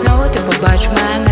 Знову ти побач мене.